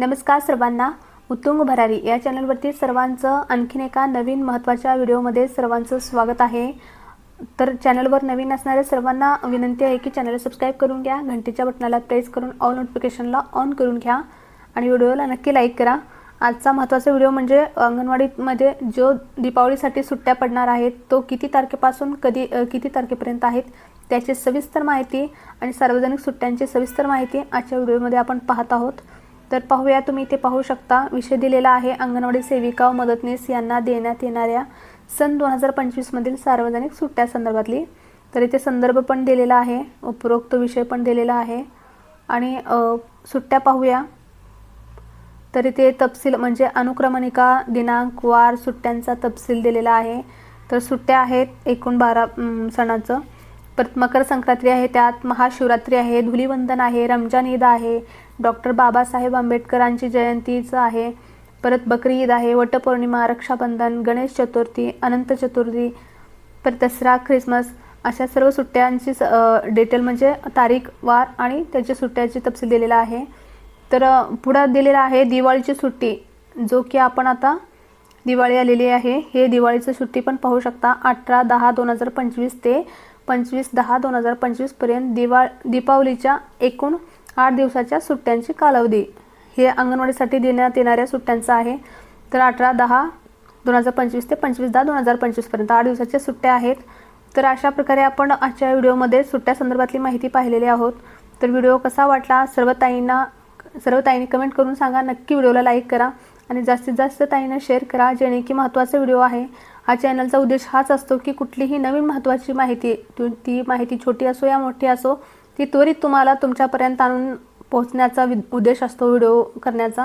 नमस्कार सर्वांना. उत्तुंग भरारी या चॅनलवरती सर्वांचं आणखीन एका नवीन महत्त्वाच्या व्हिडिओमध्ये सर्वांचं स्वागत आहे. तर चॅनलवर नवीन असणाऱ्या सर्वांना विनंती आहे की चॅनलला सबस्क्राईब करून घ्या घंटीच्या बटनाला प्रेस करून ऑल नोटिफिकेशनला ऑन करून घ्या आणि व्हिडिओला नक्की लाईक करा. आजचा महत्त्वाचा व्हिडिओ म्हणजे अंगणवाडीमध्ये जो दीपावलीसाठी सुट्ट्या पडणार आहेत तो किती तारखेपासून कधी किती तारखेपर्यंत आहेत त्याची सविस्तर माहिती आणि सार्वजनिक सुट्ट्यांची सविस्तर माहिती आजच्या व्हिडिओमध्ये आपण पाहत आहोत. तर पाहूया तुम्ही इथे पाहू शकता विषय दिलेला आहे अंगणवाडी सेविका व मदतनीस यांना देण्यात येणाऱ्या सन दोन हजार पंचवीसमधील सार्वजनिक सुट्ट्या संदर्भातली. तर इथे संदर्भ पण दिलेला आहे उपरोक्त विषय पण दिलेला आहे. आणि सुट्ट्या पाहूया. तर इथे तपशील म्हणजे अनुक्रमणिका दिनांक वार सुट्ट्यांचा तपशील दिलेला आहे. तर सुट्ट्या आहेत एकूण बारा सणाचं. परत मकर संक्रांती आहे त्यात महाशिवरात्री आहे धुलीवंदन आहे रमजान ईद आहे डॉक्टर बाबासाहेब आंबेडकरांची जयंतीचं आहे परत बकरी ईद आहे वटपौर्णिमा रक्षाबंधन गणेश चतुर्थी अनंत चतुर्थी परत दसरा ख्रिसमस अशा सर्व सुट्ट्यांची डिटेल म्हणजे तारीख वार आणि त्याच्या सुट्ट्याची तपशील दिलेला आहे. तर पुढं दिलेलं आहे दिवाळीची सुट्टी जो की आपण आता दिवाळी आलेली आहे. हे दिवाळीची सुट्टी पण पाहू शकता अठरा दहा दोन हजार पंचवीस ते पंचवीस दहा दोन हजार पंचवीसपर्यंत दिवाळ दीपावलीच्या एकूण आठ दिवसाच्या सुट्ट्यांची कालावधी. हे अंगणवाडीसाठी देण्यात येणाऱ्या सुट्ट्यांचं आहे. तर अठरा दहा दोन हजार पंचवीस ते पंचवीस दहा दोन हजार पंचवीसपर्यंत आठ दिवसाच्या सुट्ट्या आहेत. तर अशा प्रकारे आपण आजच्या व्हिडिओमध्ये सुट्ट्या संदर्भातली माहिती पाहिलेली आहोत. तर व्हिडिओ कसा वाटला? सर्व ताईंना सर्व ताईंनी कमेंट करून सांगा. नक्की व्हिडिओला लाईक करा आणि जास्तीत जास्त ताईंना शेअर करा जेणे की महत्त्वाचा व्हिडिओ आहे. हा चॅनलचा उद्देश हाच असतो की कुठलीही नवीन महत्त्वाची माहिती तु- ती माहिती छोटी असो या मोठी असो ती त्वरित तुम्हाला तुमच्यापर्यंत आणून पोहोचण्याचा वि- उद्देश असतो व्हिडिओ करण्याचा.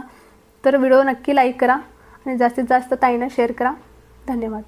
तर व्हिडिओ नक्की लाईक करा आणि जास्तीत जास्त ताईंना शेअर करा. धन्यवाद.